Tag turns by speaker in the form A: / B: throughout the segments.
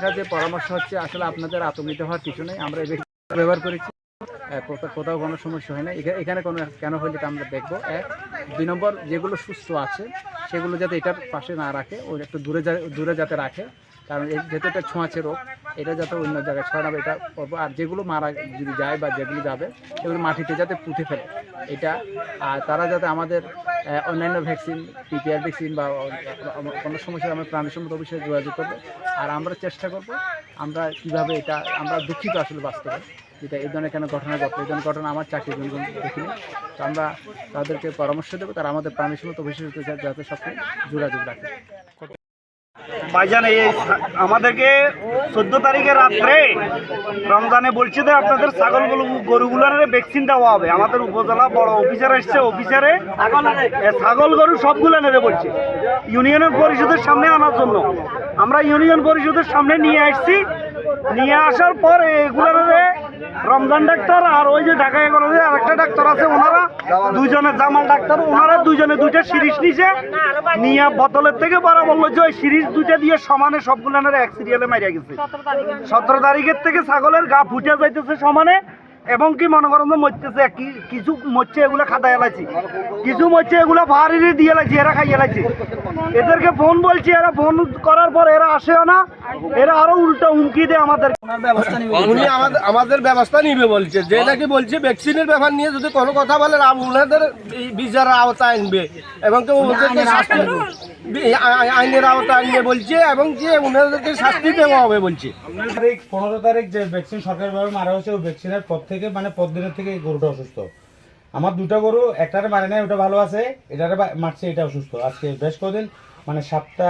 A: কাছে পরামর্শ হচ্ছে, আসলে আপনাদের আতঙ্কিত হওয়ার কিছু নেই। আমরা ব্যবহার করেছি। কোথাও কোনো সমস্যা হয় না এখা- এখানে কোনো কেন হলে আমরা দেখব। এক দুই নম্বর, যেগুলো সুস্থ আছে, সেগুলো যাতে এটার পাশে না রাখে ওই একটু দূরে দূরে যাতে রাখে কারণ এই যেহেতু এটা ছোঁয়াচে রোগ, এটা যাতে অন্য জায়গায় ছড়াবে, এটা করব। আর যেগুলো মারা যদি যায় বা যেগুলো যাবে সেগুলো মাটিতে যাতে পুঁতে ফেলে। এটা, আর তারা যাতে আমাদের অন্যান্য ভ্যাকসিন, পিপিআর ভ্যাকসিন বা কোনো সমস্যা, আমরা প্রাণী সম্পদ অফিসে যোগাযোগ করব। আর আমরা চেষ্টা করব, আমরা কীভাবে এটা, আমরা দুঃখিত আসলে বাস্তবে, যেটা এই ধরনের কেন ঘটনা ঘটে এই ধরনের ঘটনা আমার চাকরি দেখিনি। তো আমরা তাদেরকে পরামর্শ দেবো, তারা আমাদের প্রাণী সম্পদ অফিসের সাথে যাতে সবসময় যোগাযোগ রাখে।
B: ভাইজান, এই আমাদেরকে চোদ্দ তারিখে রাত্রে রমজানে বলছে যে আপনাদের ছাগলগুলো গরুগুলোর ভ্যাকসিন দেওয়া হবে। আমাদের উপজেলা বড় অফিসার এসছে অফিসারে ছাগল গরু সবগুলো নেবে বলছে। ইউনিয়নের পরিষদের সামনে আনার জন্য। আমরা ইউনিয়ন পরিষদের সামনে নিয়ে আসছি। নিয়ে আসার পর এগুলোর রমজান ডাক্তার আর ওই যে ঢাকা কলেজে আরেকটা ডাক্তার আছে, ওনারা দুইজনে জামাল ডাক্তার ওনারা দুইজনে দুইটা সিরিজ নিছে নিয়ে বোতলের থেকে বড় বলল যে ওই সিরিজ দুইটা দিয়ে সমানে সবগুলানের এক সিরিয়ালে মারিয়া গেছে। সতেরো তারিখের থেকে ছাগলের গা ফুটে যাইতেছে সমানে এবং কি মনে করেন মরতেছে কি- কিছু মরছে এগুলো খাতায় এলাইছি। কিছু মরছে এগুলো ভারী দিয়ে এলাইছি এরা খাইয়ে এলাইছি। এদেরকে ফোন বলছি এরা ফোন করার পর এরা আসেও না এরা আরও উল্টো হুমকি দেয় আমাদের
C: উনি আমাদের আমাদের ব্যবস্থা নিবে বলছে। যে নাকি বলছে ভ্যাকসিনের ব্যাপার নিয়ে যদি কোনো কথা বলে এই বিচারের আওতায় আনবে। এবং কি ওদেরকে শাস্তি আইনের আওতায় আনবে বলছে এবং কি ওনাদেরকে শাস্তি দেওয়া হবে বলছে।
D: তারিখ পনেরো তারিখ যে ভ্যাকসিন সরকারিভাবে মারা হয়েছে ওই ভ্যাকসিনের পর থেকে মানে পর দিনের থেকে গরুটা অসুস্থ। আমার দুটো গরু একটারে মারে নাই ওটা ভালো আছে এটারে মারছে এটা অসুস্থ। আজকে বেশ কদিন মানে সাতটা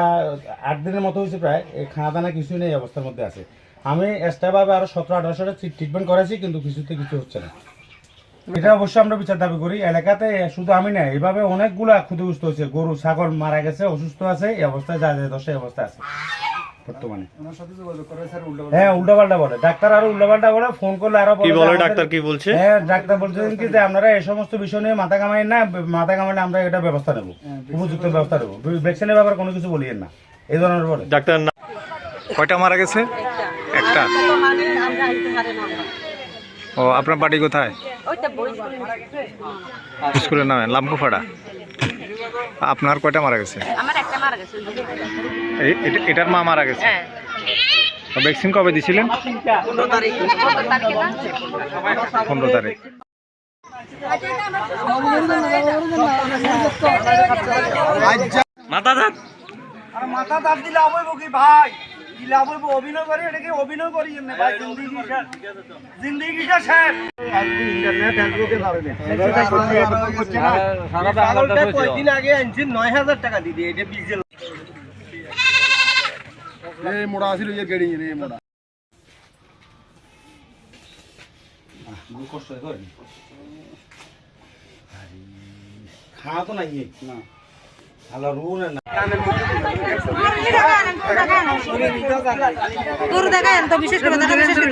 D: আট দিনের মতো হয়েছে প্রায় এই খানা দানা কিছুই নেই অবস্থার মধ্যে আছে। আমি এক্সট্রাভাবে আরও সতেরো আঠারোশোটা ট্রিটমেন্ট করেছি কিন্তু কিছুতে কিছু হচ্ছে না। এটা অবশ্যই আমরা বিচার দাবি করি এলাকাতে শুধু আমি না এভাবে অনেকগুলা ক্ষতিগ্রস্ত হয়েছে। গরু ছাগল মারা গেছে অসুস্থ আছে এই অবস্থায় যা যায় দশে অবস্থায় আছে বর্তমানে। হ্যাঁ বলে। ডাক্তার আরও বলে ফোন করলে আরও কি বলে ডাক্তার কি বলছে? হ্যাঁ ডাক্তার বলছেন কি যে আপনারা এই সমস্ত বিষয় নিয়ে মাথা কামাই না মাথা কামাইলে আমরা এটা ব্যবস্থা নেব উপযুক্ত ব্যবস্থা নেব। ভ্যাকসিনের ব্যাপারে কোনো কিছু বলিয়েন না। এই ধরনের বলে।
E: ডাক্তার কয়টা মারা গেছে? একটা?
F: মানে
E: ও আপনার বাড়ি কোথায়? স্কুলের নামে লাম্পুফাড়া আপনার কয়টা মারা গেছে?
F: আমার একটা মারা গেছে
E: এ- এটা- এটার মা মারা গেছে? ভ্যাকসিন কবে দিছিলেন?
F: কত তারিখে। না
E: পনেরো তারিখ
B: আর মাথা দাঁত দিলে আবইব কি ভাই। লাভ হইব অভিনয় করে এটাকে অভিনয় করি এমনি। ভাই জিন্দিগি শেষ জিন্দিগিটা শেষ ইন্টারনেট ফেসবুকে পাবে কয়দিন আগে আনছি নয় হাজার টাকা দিদি এটা বিজেল।
C: এই মোড়া আসিল যে গেড়ি এই মোড়া।
D: খাওয়া তো নাই না। না
F: দেখায় তো বিশেষ করে দেখা বিশেষ করে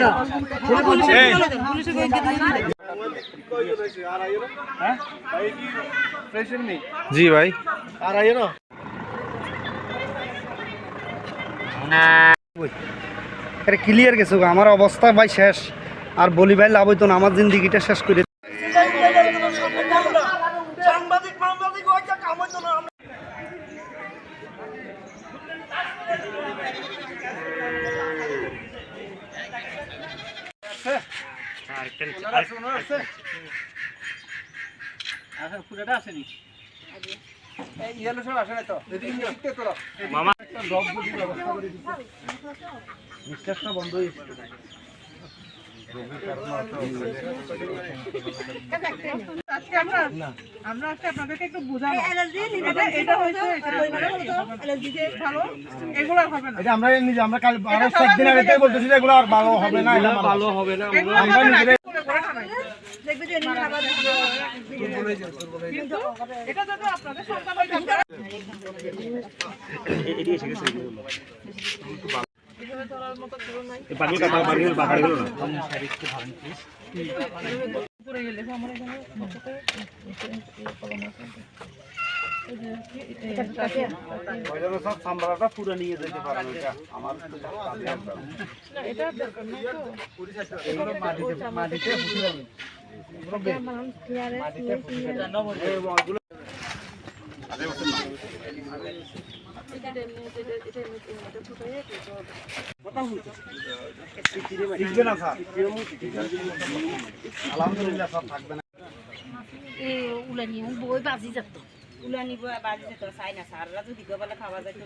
E: জি ভাই।
B: আর আইও না আরে ক্লিয়ার গেছো আমার অবস্থা ভাই শেষ। আর বলি ভাই লাভ হইতো না। আমার জিন্দিগিটা শেষ করে
G: আজকে আমরা আমরা আজকে আপনাদেরকে একটু বোঝাবো এটা এটা হয়েছে এটা যে ভালো এগুলো আর হবে না
B: আমরা নিজে আমরা কাল আরও সাত দিন আগে বলতেছি এগুলো আর ভালো হবে না ভালো হবে না। আমরা
G: হবে না,
B: নিজেরাই-
G: এগুলো করে খাবেন। উপরে গেলে আমার এখানে
B: আলহামদুলিল্লাহ সব থাকবে না
F: উলানি বই বাজি যেত
H: উলানি বাজি তো চাই না সাররা যদি গোপালে খাওয়া যায়